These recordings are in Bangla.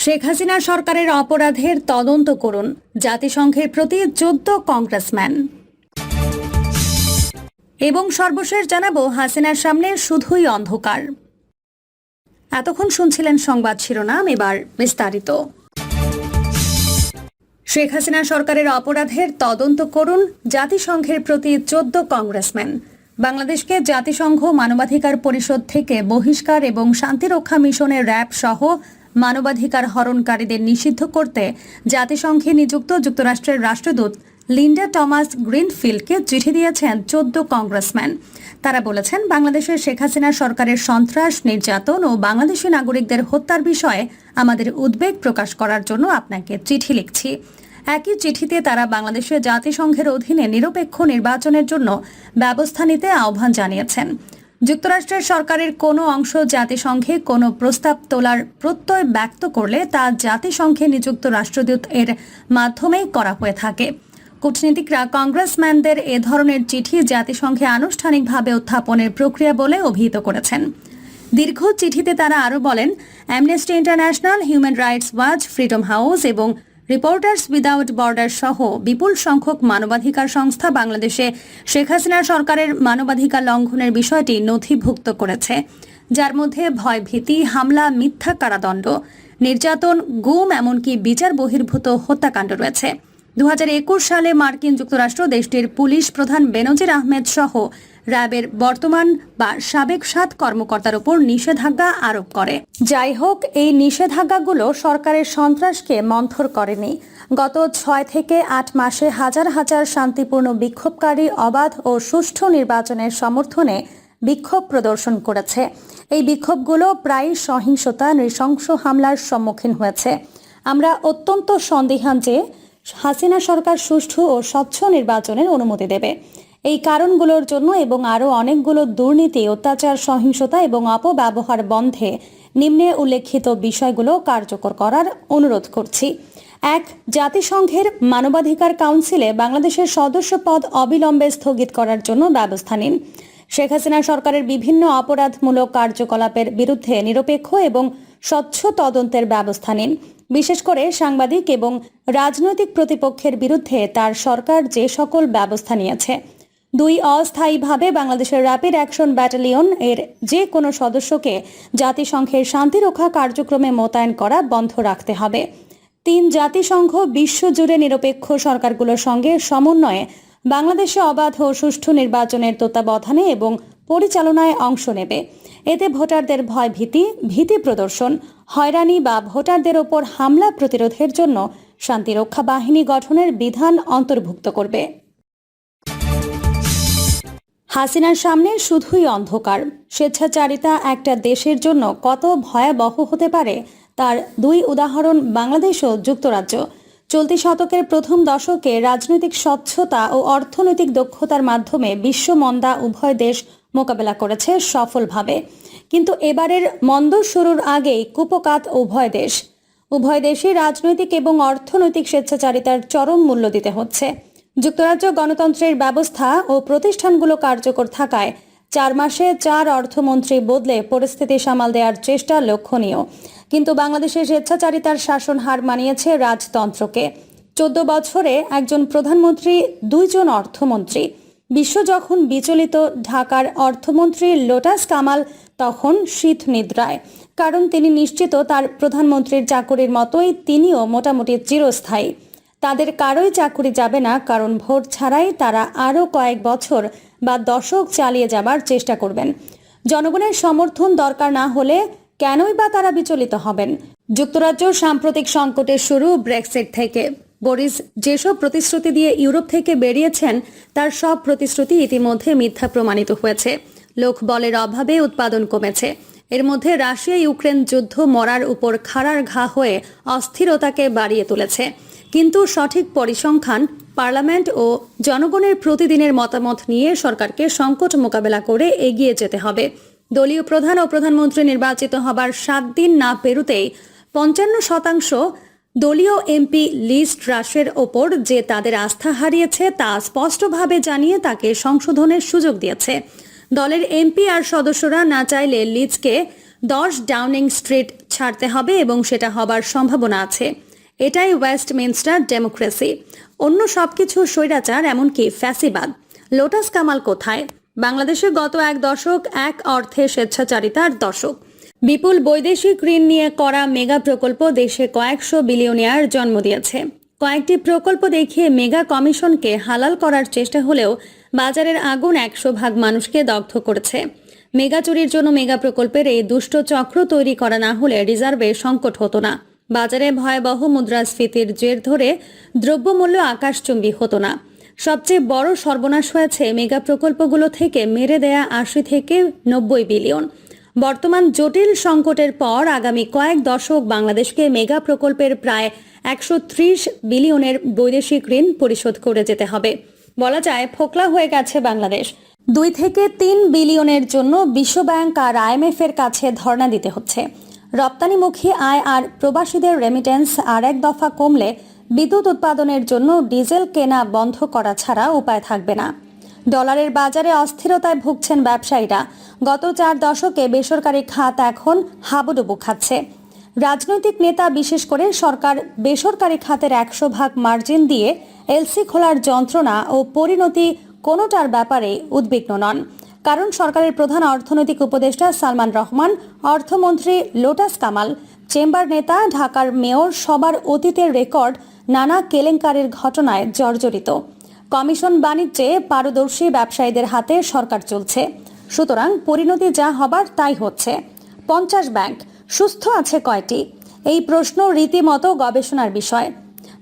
শেখ হাসিনা সরকারের অপরাধের তদন্ত করুন। জাতিসংঘের প্রতি চোদ্দ কংগ্রেসম্যান। এবং সর্বশেষ জানাব, হাসিনার সামনে শুধুই অন্ধকার। এতক্ষণ শুনছিলেন সংবাদ শিরোনাম, এবার বিস্তারিত। শেখ হাসিনা সরকারের অপরাধের তদন্ত করুন। জাতিসংঘের প্রতি চোদ্দ কংগ্রেসম্যান। বাংলাদেশকে জাতিসংঘ মানবাধিকার পরিষদ থেকে বহিষ্কার এবং শান্তিরক্ষা মিশনের র্যাব সহ মানবাধিকার হরণকারীদের নিষিদ্ধ করতে জাতিসংঘে নিযুক্ত যুক্তরাষ্ট্রের রাষ্ট্রদূত লিন্ডা টমাস গ্রিনফিল্ডকে চিঠি দিয়েছেন চোদ্দ কংগ্রেসম্যান। তারা বলেছেন, বাংলাদেশের শেখ হাসিনা সরকারের সন্ত্রাস, নির্যাতন ও বাংলাদেশি নাগরিকদের হত্যার বিষয়ে আমাদের উদ্বেগ প্রকাশ করার জন্য আপনাকে চিঠি লিখছি। একই চিঠিতে তারা বাংলাদেশে জাতিসংঘের অধীনে নিরপেক্ষ নির্বাচনের জন্য ব্যবস্থা নিতে আহ্বান জানিয়েছেন। যুক্তরাষ্ট্রের সরকারের কোনো অংশ জাতিসংঘে কোনো প্রস্তাব তোলার প্রত্যয় ব্যক্ত করলে তা জাতিসংঘে নিযুক্ত রাষ্ট্রদূত এর মাধ্যমেই করা হয়ে থাকে। কূটনীতিকরা কংগ্রেসম্যানদের এ ধরনের চিঠি জাতিসংঘে আনুষ্ঠানিকভাবে উত্থাপনের প্রক্রিয়া বলে অভিহিত করেছেন। দীর্ঘ চিঠিতে তারা আরও বলেন, Amnesty International, Human Rights Watch, Freedom House এবং রিপোর্টার্স উইদাউট বর্ডার সহ বিপুল সংখ্যক মানবাধিকার সংস্থা বাংলাদেশে শেখ হাসিনা সরকারের মানবাধিকার লঙ্ঘনের বিষয়টি নথিভুক্ত করেছে। যার মধ্যে ভয়ভীতি, হামলা, মিথ্যা কারাদণ্ড, নির্যাতন, গুম, এমনকি বিচার বহির্ভূত হত্যাকাণ্ড রয়েছে। দু হাজার একুশ সালে মার্কিন যুক্তরাষ্ট্র দেশটির পুলিশ প্রধান বেনজির আহমেদ সহ র্যাবের বর্তমান বা সাবেক সাত কর্মকর্তার উপর নিষেধাজ্ঞা আরোপ করে। যাই হোক, এই নিষেধাজ্ঞাগুলো সরকারের সন্ত্রাসকে মন্থর করেনি। গত ছয় থেকে আট মাসে হাজার হাজার শান্তিপূর্ণ বিক্ষোভকারী অবাধ ও সুষ্ঠু নির্বাচনের সমর্থনে বিক্ষোভ প্রদর্শন করেছে। এই বিক্ষোভগুলো প্রায় সহিংসতা, নৃশংস হামলার সম্মুখীন হয়েছে। আমরা অত্যন্ত সন্দিহান যে হাসিনা সরকার সুষ্ঠু ও স্বচ্ছ নির্বাচনের অনুমতি দেবে। এই কারণগুলোর জন্য এবং আরও অনেকগুলো দুর্নীতি, অত্যাচার, সহিংসতা এবং অপব্যবহার বন্ধে নিম্নে উল্লেখিত বিষয়গুলো কার্যকর করার অনুরোধ করছি। এক, জাতিসংঘের মানবাধিকার কাউন্সিলে বাংলাদেশের সদস্য পদ অবিলম্বে স্থগিত করার জন্য ব্যবস্থা নিন। শেখ হাসিনা সরকারের বিভিন্ন অপরাধমূলক কার্যকলাপের বিরুদ্ধে নিরপেক্ষ এবং স্বচ্ছ তদন্তের ব্যবস্থা নিন। বিশেষ করে সাংবাদিক এবং রাজনৈতিক প্রতিপক্ষের বিরুদ্ধে তার সরকার যে সকল ব্যবস্থা নিয়েছে। দুই অস্থায়ীভাবে বাংলাদেশের র্যাপিড অ্যাকশন ব্যাটালিয়ন এর যে কোনো সদস্যকে জাতিসংঘের শান্তিরক্ষা কার্যক্রমে মোতায়েন করা বন্ধ রাখতে হবে। তিন জাতিসংঘ বিশ্বজুড়ে নিরপেক্ষ সরকারগুলোর সঙ্গে সমন্বয়ে বাংলাদেশে অবাধ ও সুষ্ঠু নির্বাচনের তত্ত্বাবধানে এবং পরিচালনায় অংশ নেবে। এতে ভোটারদের ভয় ভীতি ভীতি প্রদর্শন হয়রানি বা ভোটারদের ওপর হামলা প্রতিরোধের জন্য শান্তিরক্ষা বাহিনী গঠনের বিধান অন্তর্ভুক্ত করবে। হাসিনার সামনে শুধুই অন্ধকার। স্বেচ্ছাচারিতা একটা দেশের জন্য কত ভয়াবহ হতে পারে তার দুই উদাহরণ বাংলাদেশ ও যুক্তরাজ্য। চলতি শতকের প্রথম দশকে রাজনৈতিক স্বচ্ছতা ও অর্থনৈতিক দক্ষতার মাধ্যমে বিশ্ব মন্দা উভয় দেশ মোকাবেলা করেছে সফলভাবে। কিন্তু এবারের মন্দ শুরুর আগেই কুপকাত উভয় দেশ। উভয় দেশই রাজনৈতিক এবং অর্থনৈতিক স্বেচ্ছাচারিতার চরম মূল্য দিতে হচ্ছে। যুক্তরাজ্য গণতন্ত্রের ব্যবস্থা ও প্রতিষ্ঠানগুলো কার্যকর থাকায় চার মাসে চার অর্থমন্ত্রী বদলে পরিস্থিতি সামাল দেওয়ার চেষ্টা লক্ষণীয়। কিন্তু বাংলাদেশের স্বেচ্ছাচারিতার শাসন হার মানিয়েছে রাজতন্ত্রকে। চোদ্দ বছরে একজন প্রধানমন্ত্রী, দুইজন অর্থমন্ত্রী। বিশ্ব যখন বিচলিত ঢাকার অর্থমন্ত্রী লোটাস কামাল, তখন শীত নিদ্রায়। কারণ তিনি নিশ্চিত তার প্রধানমন্ত্রীর চাকুরির মতোই তিনিও মোটামুটি চিরস্থায়ী। তাদের কারোই চাকুরি যাবে না, কারণ ভোট ছাড়াই তারা আরও কয়েক বছর বা দশক চালিয়ে যাবার চেষ্টা করবেন। জনগণের সমর্থন দরকার না হলে কেনই বা তারা বিচলিত হবেন? যুক্তরাজ্য সাম্প্রতিক সংকটের শুরু ব্রেক্সিট থেকে। বরিস যেসব প্রতিশ্রুতি দিয়ে ইউরোপ থেকে বেরিয়েছেন, তার সব প্রতিশ্রুতি ইতিমধ্যে মিথ্যা প্রমাণিত হয়েছে। লোকবলের অভাবে উৎপাদন কমেছে। এর মধ্যে রাশিয়া ইউক্রেন যুদ্ধ মরার উপর খাড়ার ঘা হয়ে অস্থিরতাকে বাড়িয়ে তুলেছে। কিন্তু সঠিক পরিসংখ্যান, পার্লামেন্ট ও জনগণের প্রতিদিনের মতামত নিয়ে সরকারকে সংকট মোকাবেলা করে এগিয়ে যেতে হবে। দলীয় প্রধান ও প্রধানমন্ত্রী নির্বাচিত হবার সাত দিন না পেরুতেই পঞ্চান্ন শতাংশ দলীয় এমপি লিস্ট হ্রাসের ওপর যে তাদের আস্থা হারিয়েছে তা স্পষ্টভাবে জানিয়ে তাকে সংশোধনের সুযোগ দিয়েছে। দলের এমপি আর সদস্যরা না চাইলে লিজকে দশ ডাউনিং স্ট্রিট ছাড়তে হবে এবং সেটা হবার সম্ভাবনা আছে। এটাই ওয়েস্টমিনস্টার ডেমোক্রেসি। অন্য সবকিছু স্বৈরাচার, এমনকি ফ্যাসিবাদ। লোটাস কামাল কোথায়? বাংলাদেশে গত এক দশক এক অর্থে স্বেচ্ছাচারিতার দশক। বিপুল বৈদেশিক ঋণ নিয়ে করা মেগা প্রকল্প দেশে কয়েকশো বিলিয়নিয়ার জন্ম দিয়েছে। কয়েকটি প্রকল্প দেখিয়ে মেগা কমিশনকে হালাল করার চেষ্টা হলেও বাজারের আগুন একশো ভাগ মানুষকে দগ্ধ করেছে। মেগা চুরির জন্য মেগা প্রকল্পের এই দুষ্ট চক্র তৈরি করা না হলে রিজার্ভে সংকট হতো না। বাজারে ভয়াবহ মুদ্রাস্ফীতির জের ধরে দ্রব্যমূল্য আকাশচুম্বী হতো না। সবচেয়ে বড় সর্বনাশ হয়েছে মেগা প্রকল্পগুলো থেকে মেরে দেয়া আশি থেকে নব্বই বিলিয়ন। বর্তমান জটিল সংকটের পর আগামী কয়েক দশক বাংলাদেশকে মেগা প্রকল্পের প্রায় একশো বিলিয়নের বৈদেশিক ঋণ পরিশোধ করে যেতে হবে। বলা যায়, ফোকলা হয়ে গেছে বাংলাদেশ। দুই থেকে তিন বিলিয়নের জন্য বিশ্বব্যাংক আর আইএমএফ এর কাছে ধর্ণা দিতে হচ্ছে। রপ্তানিমুখী আয় আর প্রবাসীদের রেমিটেন্স আর এক দফা কমলে বিদ্যুৎ উৎপাদনের জন্য ডিজেল কেনা বন্ধ করা ছাড়া উপায় থাকবে না। ডলারের বাজারে অস্থিরতায় ভুগছেন ব্যবসায়ীরা। গত চার দশকে বেসরকারি খাত এখন হাবুডুবু খাচ্ছে। রাজনৈতিক নেতা, বিশেষ করে সরকার, বেসরকারি খাতের একশো ভাগ মার্জিন দিয়ে এলসি খোলার যন্ত্রণা ও পরিণতি কোনোটার ব্যাপারে উদ্বিগ্ন নন। কারণ সরকারের প্রধান অর্থনৈতিক উপদেষ্টা সালমান রহমান, অর্থমন্ত্রী লোটাস কামাল, চেম্বার নেতা, ঢাকার মেয়র সবার অতীতের রেকর্ড নানা কেলেঙ্কারের ঘটনায় জর্জরিত। কমিশন বাণিজ্যে পারদর্শী ব্যবসায়ীদের হাতে সরকার চলছে। সুতরাং পরিণতি যা হবার তাই হচ্ছে। পঞ্চাশ ব্যাংক, সুস্থ আছে কয়টি? এই প্রশ্ন রীতিমতো গবেষণার বিষয়।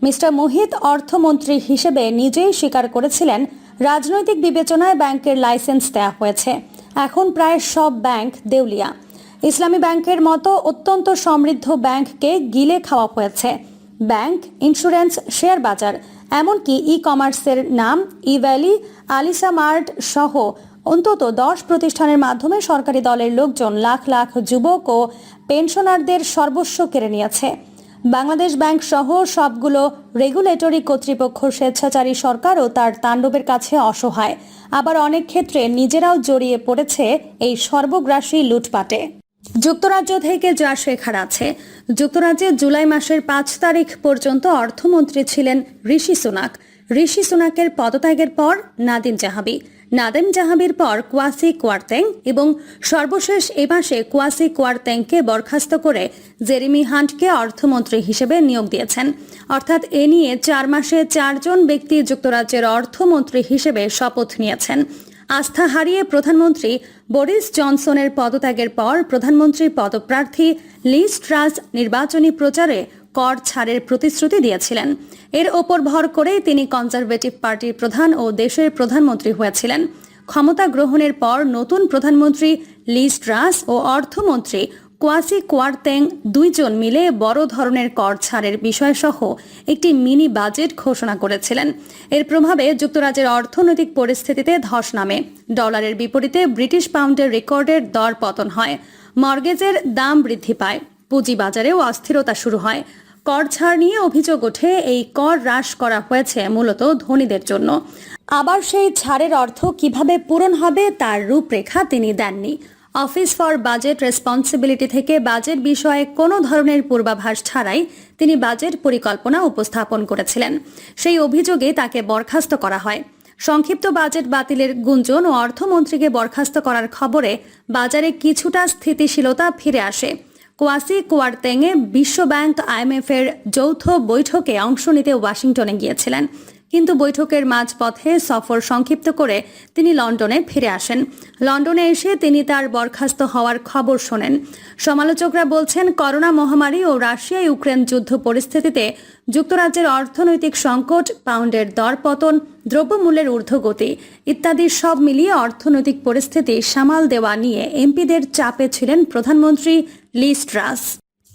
মিস্টার মোহিত অর্থমন্ত্রী হিসেবে নিজেই স্বীকার করেছিলেন, রাজনৈতিক বিবেচনায় ব্যাংকের লাইসেন্স দেওয়া হয়েছে। এখন প্রায় সব ব্যাংক দেউলিয়া। ইসলামী ব্যাংকের মতো অত্যন্ত সমৃদ্ধ ব্যাংককে গিলে খাওয়া হয়েছে। ব্যাংক, ইন্স্যুরেন্স, শেয়ার বাজার এমনকি ই কমার্সের নাম ই ভ্যালি আলিসা মার্ট সহ অন্তত দশ প্রতিষ্ঠানের মাধ্যমে সরকারি দলের লোকজন লাখ লাখ যুবক ও পেনশনারদের সর্বস্ব কেড়ে নিয়েছে। বাংলাদেশ ব্যাংক সহ সবগুলো রেগুলেটরি কর্তৃপক্ষ স্বেচ্ছাচারী সরকার ও তার তাণ্ডবের কাছে অসহায়। আবার অনেক ক্ষেত্রে নিজেরাও জড়িয়ে পড়েছে এই সর্বগ্রাসী লুটপাটে। যুক্তরাজ্য থেকে যা শেখার আছে। যুক্তরাজ্যে জুলাই মাসের পাঁচ তারিখ পর্যন্ত অর্থমন্ত্রী ছিলেন ঋষি সুনাক। ঋষি সুনাকের পদত্যাগের পর নাদিম জাহাবি। নাদিম জাহাবির পর কোয়াসি কোয়ার্তেং এবং সর্বশেষ এ মাসে কোয়াসি কোয়ার্তেংকে বরখাস্ত করে জেরিমি হান্টকে অর্থমন্ত্রী হিসেবে নিয়োগ দিয়েছেন। অর্থাৎ এ নিয়ে চার মাসে চারজন ব্যক্তি যুক্তরাজ্যের অর্থমন্ত্রী হিসেবে শপথ নিয়েছেন। আস্থা হারিয়ে প্রধানমন্ত্রী বোরিস জনসনের পদত্যাগের পর প্রধানমন্ত্রীর পদপ্রার্থী লিজ ট্রাস নির্বাচনী প্রচারে কর ছাড়ের প্রতিশ্রুতি দিয়েছিলেন। এর ওপর ভর করে তিনি কনজারভেটিভ পার্টির প্রধান ও দেশের প্রধানমন্ত্রী হয়েছিলেন। ক্ষমতা গ্রহণের পর নতুন প্রধানমন্ত্রী লিজ ট্রাস ও অর্থমন্ত্রী কোয়াসি কোয়ারতেং দুইজন মিলে বড় ধরনের কর ছাড়ের বিষয়সহ একটি মিনি বাজেট ঘোষণা করেছিলেন। এর প্রভাবে যুক্তরাজ্যের অর্থনৈতিক পরিস্থিতিতে ধস নামে। ডলারের বিপরীতে ব্রিটিশ পাউন্ডের রেকর্ডের দর পতন হয়। মর্গেজের দাম বৃদ্ধি পায়। পুঁজিবাজারেও অস্থিরতা শুরু হয়। কর ছাড় নিয়ে অভিযোগ ওঠে, এই কর হ্রাস করা হয়েছে মূলত ধনীদের জন্য। আবার সেই ছাড়ের অর্থ কীভাবে পূরণ হবে তার রূপরেখা তিনি দেননি। অফিস ফর বাজেট রেসপন্সিবিলিটি থেকে বাজেট বিষয়ে কোনো ধরনের পূর্বাভাস ছাড়াই তিনি বাজেট পরিকল্পনা উপস্থাপন করেছিলেন। সেই অভিযোগে তাকে বরখাস্ত করা হয়। সংক্ষিপ্ত বাজেট বাতিলের গুঞ্জন ও অর্থমন্ত্রীকে বরখাস্ত করার খবরে বাজারে কিছুটা স্থিতিশীলতা ফিরে আসে। কোয়াসি কোয়ারতেংয়ে বিশ্বব্যাংক আইএমএফ এর যৌথ বৈঠকে অংশ নিতে ওয়াশিংটনে গিয়েছিলেন। কিন্তু বৈঠকের মাঝপথে সফর সংক্ষিপ্ত করে তিনি লন্ডনে ফিরে আসেন। লন্ডনে এসে তিনি তার বরখাস্ত হওয়ার খবর শোনেন। সমালোচকরা বলছেন, করোনা মহামারী ও রাশিয়া ইউক্রেন যুদ্ধ পরিস্থিতিতে যুক্তরাজ্যের অর্থনৈতিক সংকট, পাউন্ডের দরপতন, দ্রব্যমূল্যের ঊর্ধ্বগতি ইত্যাদি সব মিলিয়ে অর্থনৈতিক পরিস্থিতি সামাল দেওয়া নিয়ে এমপিদের চাপে ছিলেন প্রধানমন্ত্রী লিস ট্রাস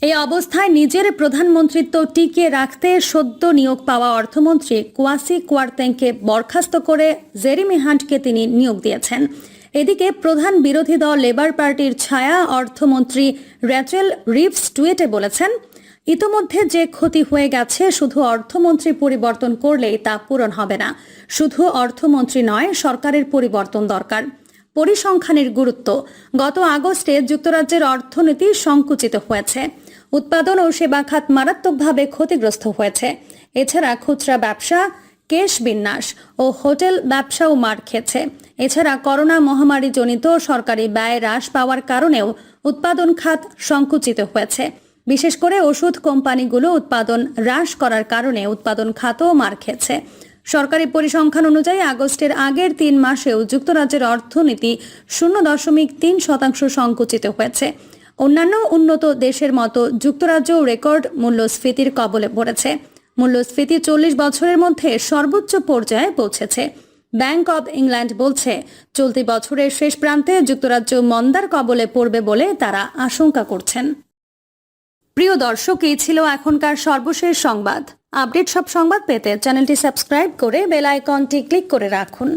এই অবস্থায় নিজের প্রধানমন্ত্রিত্ব টিকিয়ে রাখতে সদ্য নিয়োগ পাওয়া অর্থমন্ত্রী কোয়াসি কোয়ারতেংকে বরখাস্ত করে জেরিমি হান্টকে তিনি নিয়োগ দিয়েছেন। এদিকে প্রধান বিরোধী দল লেবার পার্টির ছায়া অর্থমন্ত্রী র্যাচেল রিভস টুয়েটে বলেছেন, ইতোমধ্যে যে ক্ষতি হয়ে গেছে, শুধু অর্থমন্ত্রী পরিবর্তন করলেই তা পূরণ হবে না। শুধু অর্থমন্ত্রী নয়, সরকারের পরিবর্তন দরকার। পরিসংখ্যানের গুরুত্ব। গত আগস্টে যুক্তরাজ্যের অর্থনীতি সংকুচিত হয়েছে। উৎপাদন ও সেবা খাত মারাত্মকভাবে ক্ষতিগ্রস্ত হয়েছে। এছাড়া খুচরা ব্যবসা, কেশ বিন্যাস ও হোটেল ব্যবসাও মার খেয়েছে। এছাড়া করোনা মহামারী জনিত সরকারি ব্যয় হ্রাস পাওয়ার কারণেও উৎপাদন খাত সংকুচিত হয়েছে। বিশেষ করে ওষুধ কোম্পানিগুলো উৎপাদন হ্রাস করার কারণে উৎপাদন খাতও মার খেয়েছে। সরকারি পরিসংখ্যান অনুযায়ী আগস্টের আগের তিন মাসেও যুক্তরাজ্যের অর্থনীতি শূন্য দশমিক তিন শতাংশ সংকুচিত হয়েছে। অন্যান্য উন্নত দেশের মতো যুক্তরাজ্যও রেকর্ড মূল্যস্ফীতির কবলে পড়েছে। মূল্যস্ফীতি চল্লিশ বছরের মধ্যে সর্বোচ্চ পর্যায়ে পৌঁছেছে। ব্যাংক অব ইংল্যান্ড বলছে, চলতি বছরের শেষ প্রান্তে যুক্তরাজ্য মন্দার কবলে পড়বে বলে তারা আশঙ্কা করছেন। প্রিয় দর্শক, এই ছিল এখনকার সর্বশেষ সংবাদ। আপডেট সব সংবাদ পেতে চ্যানেলটি সাবস্ক্রাইব করে বেল আইকনটি ক্লিক করে রাখুন।